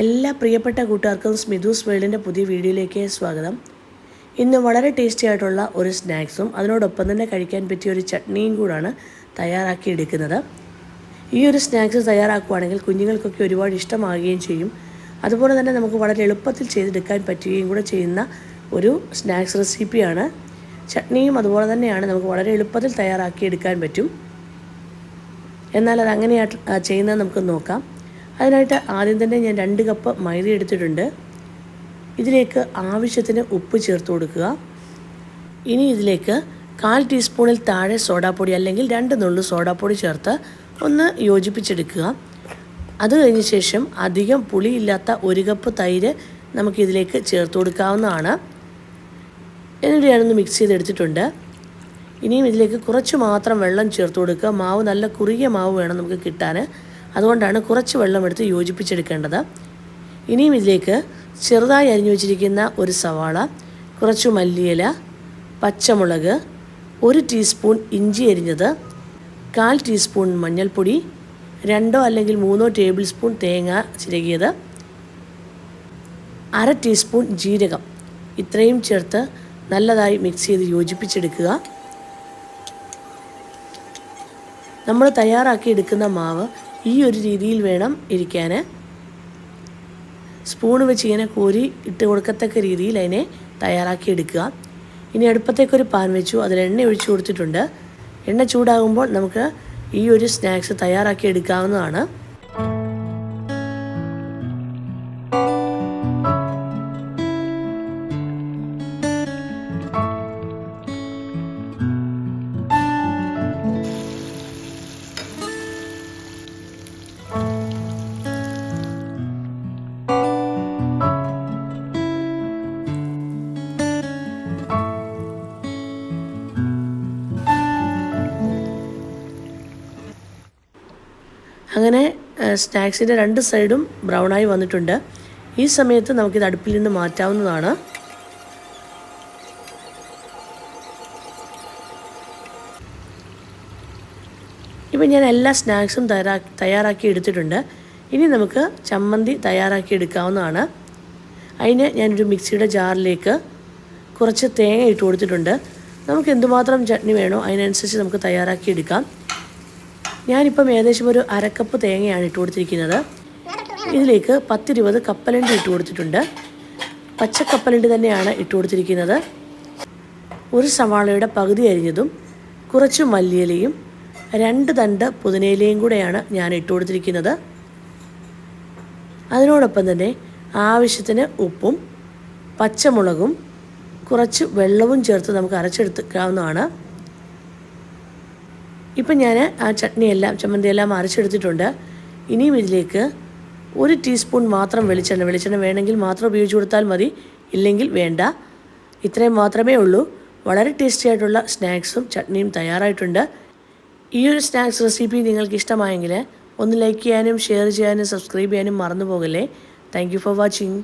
എല്ലാ പ്രിയപ്പെട്ട കൂട്ടുകാർക്കും സ്മിതൂസ് വേൾഡിന്റെ പുതിയ വീഡിയോയിലേക്ക് സ്വാഗതം. ഇന്ന് വളരെ ടേസ്റ്റി ആയിട്ടുള്ള ഒരു സ്നാക്സും അതിനോടൊപ്പം തന്നെ കഴിക്കാൻ പറ്റിയ ഒരു ചട്നിയും കൂടാണ് തയ്യാറാക്കി എടുക്കുന്നത്. ഈ ഒരു സ്നാക്സ് തയ്യാറാക്കുകയാണെങ്കിൽ കുഞ്ഞുങ്ങൾക്കൊക്കെ ഒരുപാട് ഇഷ്ടമാകുകയും ചെയ്യും. അതുപോലെ തന്നെ നമുക്ക് വളരെ എളുപ്പത്തിൽ ചെയ്തെടുക്കാൻ പറ്റുകയും കൂടെ ചെയ്യുന്ന ഒരു സ്നാക്സ് റെസിപ്പിയാണ്. ചട്നിയും അതുപോലെ തന്നെയാണ് നമുക്ക് വളരെ എളുപ്പത്തിൽ തയ്യാറാക്കി എടുക്കാൻ പറ്റും. എന്നാൽ അത് ചെയ്യുന്നത് നമുക്ക് നോക്കാം. അതിനായിട്ട് ആദ്യം തന്നെ ഞാൻ രണ്ട് കപ്പ് മൈദ എടുത്തിട്ടുണ്ട്. ഇതിലേക്ക് ആവശ്യത്തിന് ഉപ്പ് ചേർത്ത് കൊടുക്കുക. ഇനി ഇതിലേക്ക് കാൽ ടീസ്പൂണിൽ താഴെ സോഡാപ്പൊടി അല്ലെങ്കിൽ രണ്ട് നുള്ളു സോഡാപ്പൊടി ചേർത്ത് ഒന്ന് യോജിപ്പിച്ചെടുക്കുക. അത് കഴിഞ്ഞ ശേഷം അധികം പുളിയില്ലാത്ത ഒരു കപ്പ് തൈര് നമുക്കിതിലേക്ക് ചേർത്ത് കൊടുക്കാവുന്നതാണ്. എന്നിട്ട് ഞാനൊന്ന് മിക്സ് ചെയ്തെടുത്തിട്ടുണ്ട്. ഇനിയും ഇതിലേക്ക് കുറച്ച് മാത്രം വെള്ളം ചേർത്ത് കൊടുക്കുക. മാവ് നല്ല കുറുകിയ മാവ് വേണം നമുക്ക് കിട്ടാൻ. അതുകൊണ്ടാണ് കുറച്ച് വെള്ളം എടുത്ത് യോജിപ്പിച്ചെടുക്കേണ്ടത്. ഇനിയും ഇതിലേക്ക് ചെറുതായി അരിഞ്ഞു വെച്ചിരിക്കുന്ന ഒരു സവാള കുറച്ച് മല്ലിയില പച്ചമുളക് ഒരു ടീസ്പൂൺ ഇഞ്ചി അരിഞ്ഞത് കാൽ ടീസ്പൂൺ മഞ്ഞൾപ്പൊടി രണ്ടോ അല്ലെങ്കിൽ മൂന്നോ ടേബിൾ സ്പൂൺ തേങ്ങ ചിരകിയത് അര ടീസ്പൂൺ ജീരകം. ഇത്രയും ചേർത്ത് നല്ലതായി മിക്സ് ചെയ്ത് യോജിപ്പിച്ചെടുക്കുക. നമ്മൾ തയ്യാറാക്കി എടുക്കുന്ന മാവ് ഈ ഒരു രീതിയിൽ വേണം ഇരിക്കാൻ സ്പൂൺ വെച്ച് ഇങ്ങനെ കോരി ഇട്ട് കൊടുക്കത്തക്ക രീതിയിൽ അതിനെ തയ്യാറാക്കി എടുക്കുക. ഇനി അടുപ്പത്തേക്കൊരു പാൻ വെച്ചു. അതിൽ എണ്ണ ഒഴിച്ചു കൊടുത്തിട്ടുണ്ട്. എണ്ണ ചൂടാകുമ്പോൾ നമുക്ക് ഈ ഒരു സ്നാക്സ് തയ്യാറാക്കി എടുക്കാവുന്നതാണ്. അങ്ങനെ സ്നാക്സിന്റെ രണ്ട് സൈഡും ബ്രൗണായി വന്നിട്ടുണ്ട്. ഈ സമയത്ത് നമുക്കിത് അടുപ്പിൽ നിന്ന് മാറ്റാവുന്നതാണ്. ഇപ്പം ഞാൻ എല്ലാ സ്നാക്സും തയ്യാറാ തയ്യാറാക്കി എടുത്തിട്ടുണ്ട്. ഇനി നമുക്ക് ചമ്മന്തി തയ്യാറാക്കി എടുക്കാവുന്നതാണ്. അതിന് ഞാനൊരു മിക്സിയുടെ ജാറിലേക്ക് കുറച്ച് തേങ്ങ ഇട്ട് കൊടുത്തിട്ടുണ്ട്. നമുക്ക് എന്തുമാത്രം ചട്നി വേണോ അതിനനുസരിച്ച് നമുക്ക് തയ്യാറാക്കി എടുക്കാം. ഞാനിപ്പം ഏകദേശം ഒരു അരക്കപ്പ് തേങ്ങയാണ് ഇട്ട് കൊടുത്തിരിക്കുന്നത്. ഇതിലേക്ക് പത്തിരുപത് കപ്പലണ്ടി ഇട്ട് കൊടുത്തിട്ടുണ്ട്. പച്ചക്കപ്പലണ്ടി തന്നെയാണ് ഇട്ട് കൊടുത്തിരിക്കുന്നത്. ഒരു സവാളയുടെ പകുതി അരിഞ്ഞതും കുറച്ച് മല്ലിയിലയും രണ്ട് തണ്ട് പുതിനയിലയും കൂടെയാണ് ഞാൻ ഇട്ട് കൊടുത്തിരിക്കുന്നത്. അതിനോടൊപ്പം തന്നെ ആവശ്യത്തിന് ഉപ്പും പച്ചമുളകും കുറച്ച് വെള്ളവും ചേർത്ത് നമുക്ക് അരച്ചെടുക്കാവുന്നതാണ്. ഇപ്പം ഞാൻ ആ ചട്നിയെല്ലാം ചമ്മന്തിയെല്ലാം അരച്ചെടുത്തിട്ടുണ്ട്. ഇനിയും ഇതിലേക്ക് ഒരു ടീസ്പൂൺ മാത്രം വെളിച്ചെണ്ണ വെളിച്ചെണ്ണ വേണമെങ്കിൽ മാത്രം ഉപയോഗിച്ച് കൊടുത്താൽ മതി. ഇല്ലെങ്കിൽ വേണ്ട. ഇത്രയും മാത്രമേ ഉള്ളൂ. വളരെ ടേസ്റ്റി ആയിട്ടുള്ള സ്നാക്സും ചട്നിയും തയ്യാറായിട്ടുണ്ട്. ഈ ഒരു സ്നാക്സ് റെസിപ്പി നിങ്ങൾക്ക് ഇഷ്ടമായെങ്കിൽ ഒന്ന് ലൈക്ക് ചെയ്യാനും ഷെയർ ചെയ്യാനും സബ്സ്ക്രൈബ് ചെയ്യാനും മറന്നു പോകല്ലേ താങ്ക് ഫോർ വാച്ചിങ്.